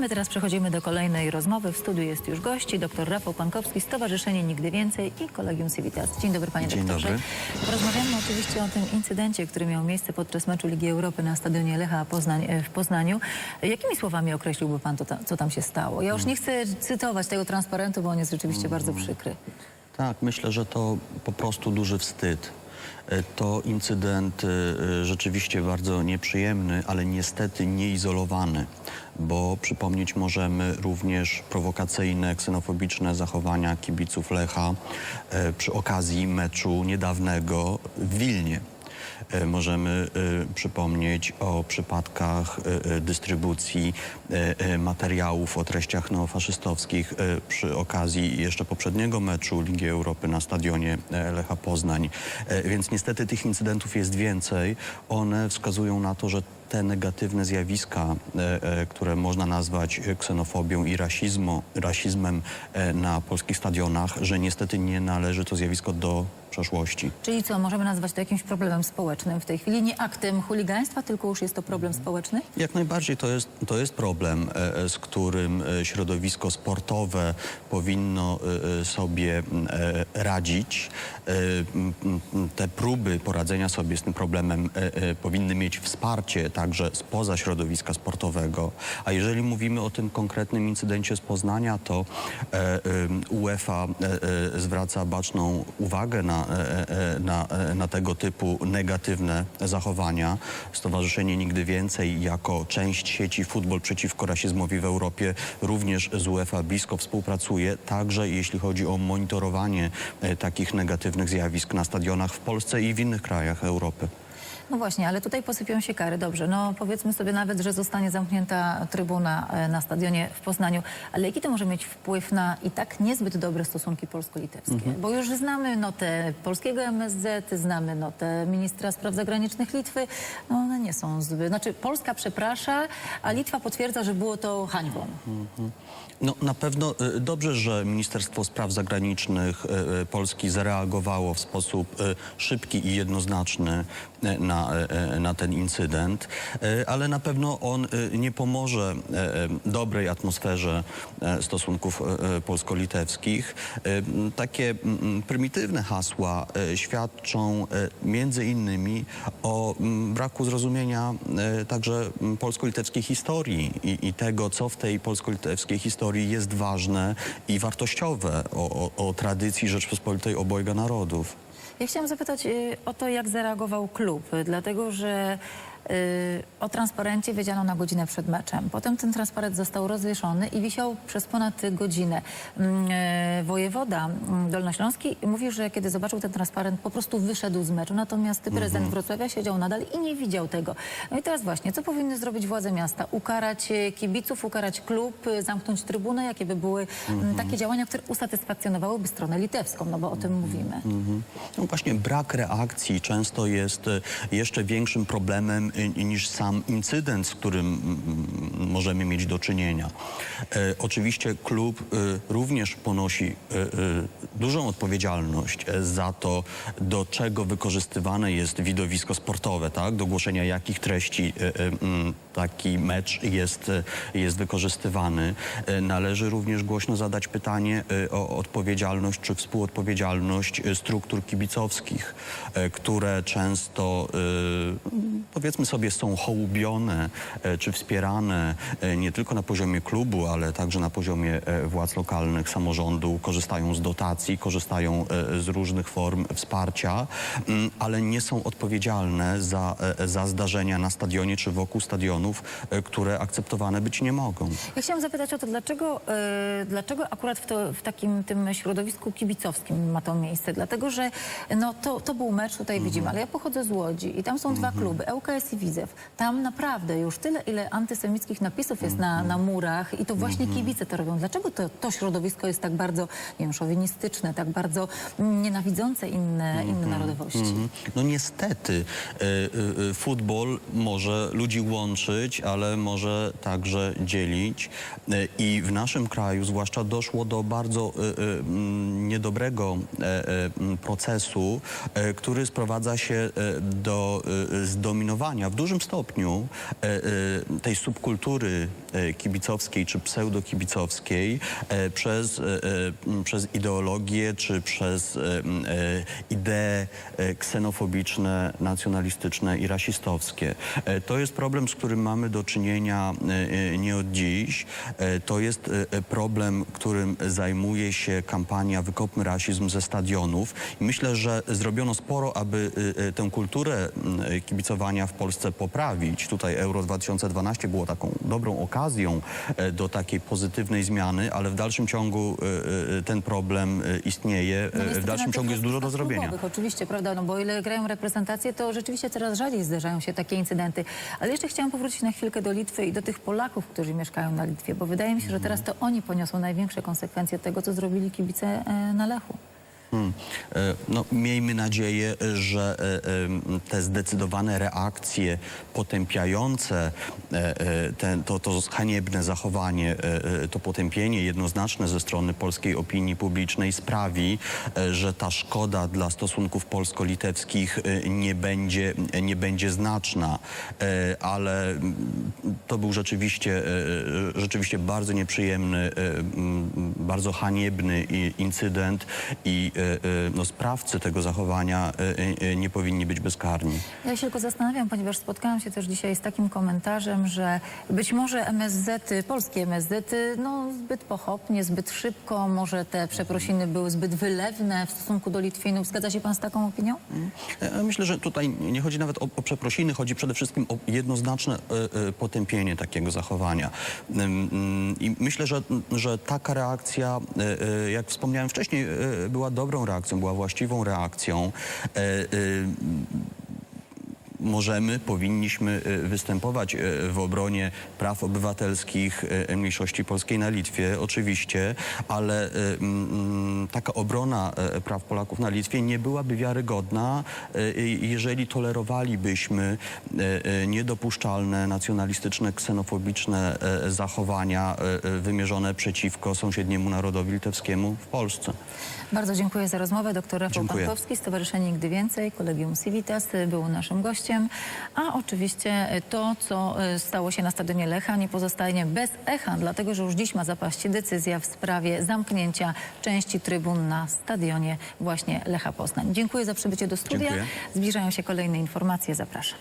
my teraz przechodzimy do kolejnej rozmowy. W studiu jest już gości, dr Rafał Pankowski, Stowarzyszenie Nigdy Więcej i Kolegium Civitas. Dzień dobry panie Dzień doktorze. dobry. Porozmawiamy oczywiście o tym incydencie, który miał miejsce podczas meczu Ligi Europy na stadionie Lecha Poznań, e, w Poznaniu. Jakimi słowami określiłby pan to, co tam się stało? Ja już nie chcę cytować tego transparentu, bo on jest rzeczywiście bardzo przykry. Tak, myślę, że to po prostu duży wstyd. E, To incydent e, rzeczywiście bardzo nieprzyjemny, ale niestety nieizolowany, bo przypomnieć możemy również prowokacyjne, ksenofobiczne zachowania kibiców Lecha e, przy okazji meczu niedawnego w Wilnie. E, Możemy e, przypomnieć o przypadkach dystrybucji materiałów o treściach neofaszystowskich przy okazji jeszcze poprzedniego meczu Ligi Europy na stadionie Lecha Poznań. Więc niestety tych incydentów jest więcej. One wskazują na to, że te negatywne zjawiska, e, e, które można nazwać e, ksenofobią i rasizmu, rasizmem na polskich stadionach, że niestety nie należy to zjawisko do przeszłości. Czyli co, możemy nazwać to jakimś problemem społecznym w tej chwili? Nie aktem chuligaństwa, tylko już jest to problem społeczny? Jak najbardziej to jest, to jest problem, z którym środowisko sportowe powinno sobie radzić. Te próby poradzenia sobie z tym problemem powinny mieć wsparcie także spoza środowiska sportowego. A jeżeli mówimy o tym konkretnym incydencie z Poznania, to e, em, UEFA e, e, zwraca baczną uwagę na, e, e, na, e, na tego typu negatywne zachowania. Stowarzyszenie Nigdy Więcej jako część sieci Futbol przeciwko rasizmowi w Europie również z UEFA blisko współpracuje, także jeśli chodzi o monitorowanie e, takich negatywnych zjawisk na stadionach w Polsce i w innych krajach Europy. No właśnie, ale tutaj posypią się kary. Dobrze, no powiedzmy sobie nawet, że zostanie zamknięta trybuna e, na stadionie w Poznaniu, ale jaki to może mieć wpływ na i tak niezbyt dobre stosunki polsko-litewskie? Mhm. Bo już znamy notę polskiego MSZ, znamy notę ministra spraw zagranicznych Litwy. No one nie są zbyt... Znaczy Polska przeprasza, a Litwa potwierdza, że było to hańbą. No, na pewno y, dobrze, że Ministerstwo Spraw Zagranicznych y, Polski zareagowało w sposób szybki i jednoznaczny y, na, y, y, na ten incydent, y, ale na pewno on nie pomoże dobrej atmosferze stosunków polsko-litewskich. Takie prymitywne hasła świadczą między innymi o braku zrozumienia także polsko-litewskiej historii i, i tego, co w tej polsko-litewskiej historii jest ważne i wartościowe o, o, o tradycji Rzeczpospolitej obojga narodów. Ja chciałam zapytać y, o to, jak zareagował klub, y, dlatego że o transparencie wiedziano na godzinę przed meczem. Potem ten transparent został rozwieszony i wisiał przez ponad godzinę. Mm, y, Wojewoda mm, Dolnośląski mówił, że kiedy zobaczył ten transparent, po prostu wyszedł z meczu. Natomiast prezydent Wrocławia siedział nadal i nie widział tego. No i teraz właśnie, co powinny zrobić władze miasta? Ukarać y, kibiców, ukarać klub, y, zamknąć trybunę? Jakie by były mm, takie działania, które usatysfakcjonowałyby stronę litewską? No bo o tym mówimy. Mhm. No właśnie brak reakcji często jest jeszcze większym problemem niż sam incydent, z którym możemy mieć do czynienia. E, Oczywiście klub e, również ponosi e, dużą odpowiedzialność e, za to, do czego wykorzystywane jest widowisko sportowe, tak? Do głoszenia jakich treści taki mecz jest, jest wykorzystywany. E, Należy również głośno zadać pytanie e, o odpowiedzialność czy współodpowiedzialność e, struktur kibicowskich, które często powiedzmy sobie są hołubione czy wspierane nie tylko na poziomie klubu, ale także na poziomie władz lokalnych, samorządu, korzystają z dotacji, korzystają z różnych form wsparcia, mm, ale nie są odpowiedzialne za, za zdarzenia na stadionie czy wokół stadionów, e, które akceptowane być nie mogą. Ja chciałam zapytać o to, dlaczego, e, dlaczego akurat w, to, w takim tym środowisku kibicowskim ma to miejsce? Dlatego, że no, to, to był mecz, tutaj widzimy, ale ja pochodzę z Łodzi i tam są dwa kluby, ŁKS i Widzew. Tam naprawdę już tyle, ile antysemickich napisów jest na, na murach i to właśnie kibice to robią. Dlaczego to, to środowisko jest tak bardzo, nie wiem, szowinistyczne, tak bardzo nienawidzące inne, inne narodowości? Mhm. No niestety e, e, e, futbol może ludzi łączyć łączyć, ale może także dzielić. E, I w naszym kraju zwłaszcza doszło do bardzo e, e, mm, niedobrego e, e, m, procesu, który sprowadza się do zdominowania w dużym stopniu tej subkultury kibicowskiej czy pseudokibicowskiej przez, e, e, m, przez ideologię czy przez idee ksenofobiczne, nacjonalistyczne i rasistowskie. To jest problem, z którym mamy do czynienia e, e, nie od dziś. E, To jest problem, którym zajmuje się kampania Wykopmy rasizm ze stadionów. I myślę, że zrobiono sporo, aby tę kulturę kibicowania w Polsce poprawić. Tutaj Euro 2012 było taką dobrą okazją do takiej pozytywnej zmiany, ale w dalszym ciągu ten problem istnieje. No W dalszym ciągu jest dużo do zrobienia. Oczywiście, prawda, no bo ile grają reprezentacje, to rzeczywiście coraz rzadziej zdarzają się takie incydenty. Ale jeszcze chciałam powrócić na chwilkę do Litwy i do tych Polaków, którzy mieszkają na Litwie, bo wydaje mi się, że teraz to oni poniosą największe konsekwencje tego, co zrobili kibice e, na Lechu. Hmm. E, No, miejmy nadzieję, że e, te zdecydowane reakcje potępiające e, ten, to, to haniebne zachowanie, to potępienie jednoznaczne ze strony polskiej opinii publicznej sprawi, że ta szkoda dla stosunków polsko-litewskich nie będzie, nie będzie znaczna. Ale mm, to był rzeczywiście, rzeczywiście bardzo nieprzyjemny, bardzo haniebny incydent i e, e, no, sprawcy tego zachowania e, nie powinni być bezkarni. Ja się tylko zastanawiam, ponieważ spotkałam się też dzisiaj z takim komentarzem, że być może MSZ, polskie MSZ, no zbyt pochopnie, zbyt szybko, może te przeprosiny były zbyt wylewne w stosunku do Litwinów. Zgadza się pan z taką opinią? Myślę, że tutaj nie chodzi nawet o, o przeprosiny, chodzi przede wszystkim o jednoznaczne potępienie takiego zachowania. Ym, I myślę, że, że taka reakcja, e, e, jak wspomniałem wcześniej, e, była dobrą reakcją, była właściwą reakcją. Możemy, powinniśmy e, występować e, w obronie praw obywatelskich e, mniejszości polskiej na Litwie, oczywiście, ale taka obrona praw Polaków na Litwie nie byłaby wiarygodna, jeżeli tolerowalibyśmy niedopuszczalne, nacjonalistyczne, ksenofobiczne zachowania wymierzone przeciwko sąsiedniemu narodowi litewskiemu w Polsce. Bardzo dziękuję za rozmowę. Doktor Rafał. Pankowski, Stowarzyszenie Nigdy Więcej, Kolegium Civitas był naszym gościem. A oczywiście to, co y, stało się na stadionie Lecha nie pozostanie bez echa, dlatego że już dziś ma zapaść decyzja w sprawie zamknięcia części trybun na stadionie właśnie Lecha Poznań. Dziękuję za przybycie do studia. Dziękuję. Zbliżają się kolejne informacje. Zapraszam.